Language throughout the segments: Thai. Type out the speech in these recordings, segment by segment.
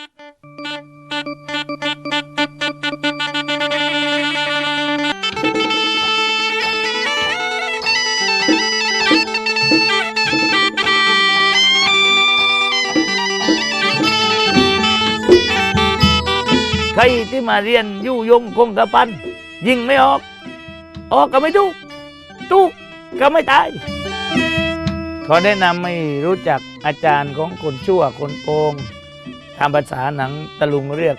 ใครที่มาเรียนยู่ยงคงกระพัน ยิงไม่ออก ออกก็ไม่ทุกทุกก็ไม่ตายเขอแนะนำให้รู้จักอาจารย์ของคนชั่วคนโกง ทำภาษาหนังตะลุงเรียก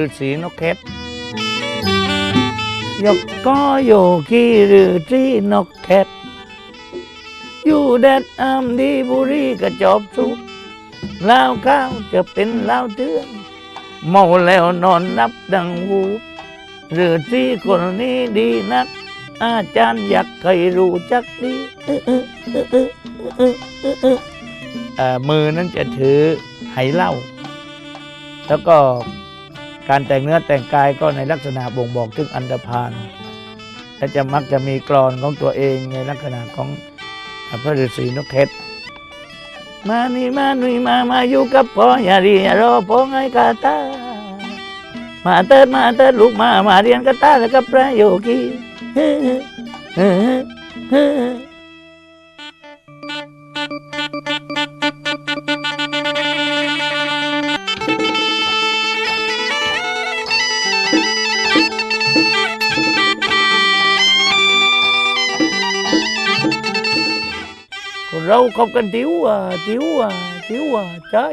ฤาษีนกเข็บยกก็โยกีฤาษีนกเข็บอยู่แดดอามดีบุรีกระจอบสุกลาวข้าวจะเป็นลาวเตือนเมาแล้วนอนนับดังวูบหรือที่คนนี้ดีนัก อาจารย์อยากใครรู้จักดีเอ่อมือนั้นจะถือไหเหล้า แล้วก็การแต่งเนื้อแต่งกายก็ในลักษณะบ่งบอกถึงอันดพานและจะมักจะมีกรอนของตัวเองในลักษณะของพระฤาษีนกเข็ดมานี่มาหนุ่ยมามาอยู่กับพ่ออย่าเรียรอพ่อไงกาตามาเติดมาเติดลูกมามาเรียนกาตาแล้วก็ประโยคี เราขอบกันติ๋วอะติ๋วอะติ๋วอะใช่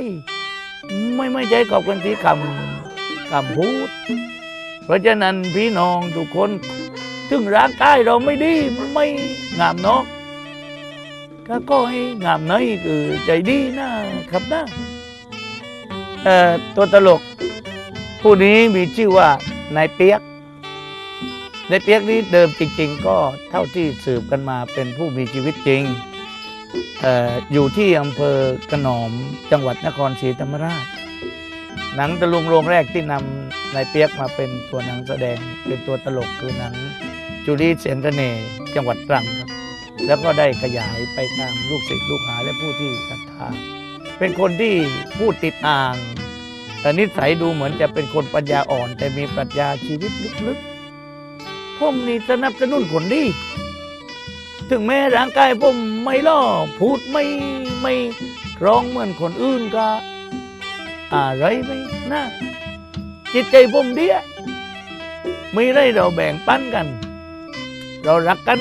ไม่ไม่ใช่ขอบกันที่คำคำพูด เพราะฉะนั้นพี่น้องทุกคนถึงร่างกายเราไม่ดีไม่งามเนอกก็ก็ให้งามน้อยคือใจดีนะครับนะเอ่อตัวตลก ผู้นี้มีชื่อว่านายเปียกนายเปียกนี้เดิมจริง ๆ ก็เท่าที่สืบกันมาเป็นผู้มีชีวิตจริง ออยู่ที่อำเภอกระหนอมจังหวัดนครศรีธรรมราช หนังตะลุงโรงแรกที่นำนายเปียกมาเป็นตัวหนังแสดง เป็นตัวตลกคือหนังจุลีเสียนระเนจังหวัดตรังครับ แล้วก็ได้ขยายไปตามลูกศิษย์ลูกหาและผู้ที่ศรัทธา เป็นคนที่พูดติดอ่าง แต่นิสัยดูเหมือนจะเป็นคนปัญญาอ่อน แต่มีปรัชญาชีวิตลึกๆผมนี่สนับสนุนคนดี ถึงแม้ร่างกายผมไม่ล่อพูดไม่ไม่ร้องเหมือนคนอื่นก็อะไรไม่นะ จิตใจผมเดียไม่ได้เราแบ่งปันกัน เรารักกัน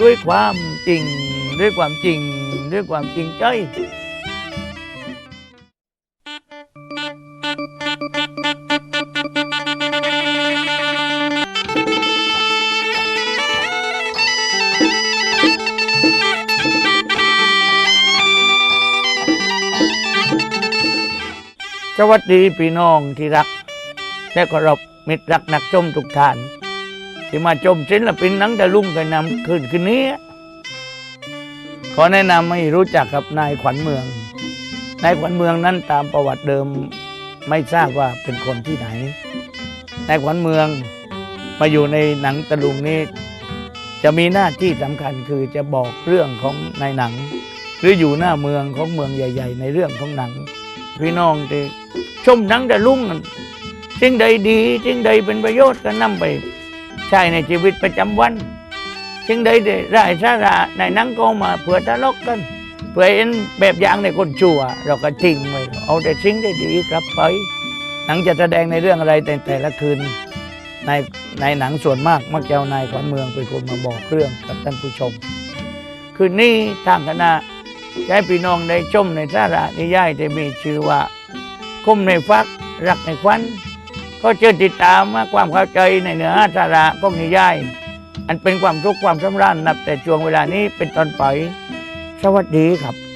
ด้วยความจริง ด้วยความจริง ด้วยความจริงใจ สวัสดีพี่น้องที่รัก และเคารพมิตรรักนักชมทุกท่าน ที่มาชมศิลปินหนังตะลุงกันนำคืนคืนนี้ ขอแนะนำให้รู้จักกับนายขวัญเมือง นายขวัญเมืองนั้นตามประวัติเดิมไม่ทราบว่าเป็นคนที่ไหน นายขวัญเมืองมาอยู่ในหนังตะลุงนี้ จะมีหน้าที่สำคัญคือจะบอกเรื่องของในหนัง หรืออยู่หน้าเมืองของเมืองใหญ่ ๆ ในเรื่องของหนังพี่น้องที่ ชมหนังตะลุงนั้นสิ่งใดดีสิ่งใดเป็นประโยชน์ก็นำไป ใช้ในชีวิตประจำวันสิ่งใดได้ไสาระในหนังก็มาเผื่อทะเลาะกันเพื่อเห็นแบบอย่างในคนชั่ว เราก็ทิ้งไว้เอาแต่สิ่งได้ดีกลับไป หนังจะแสดงในเรื่องอะไรแต่แต่ละคืนในในหนังส่วนมากมักจะเอานายขวัญเมืองเป็นคนมาบอกเรื่องกับท่านผู้ชม คืนนี้ทางคณะจะให้พี่น้องได้ชมในสาระนิยายที่มีชื่อว่า คุ้มในฟักรักในควันก็เชิญติดตามมาความเข้าใจในเนื้อหาสาระก็มีย่ายอันเป็นความทุกข์ความสำราญนับแต่ช่วงเวลานี้เป็นตอนไป สวัสดีครับ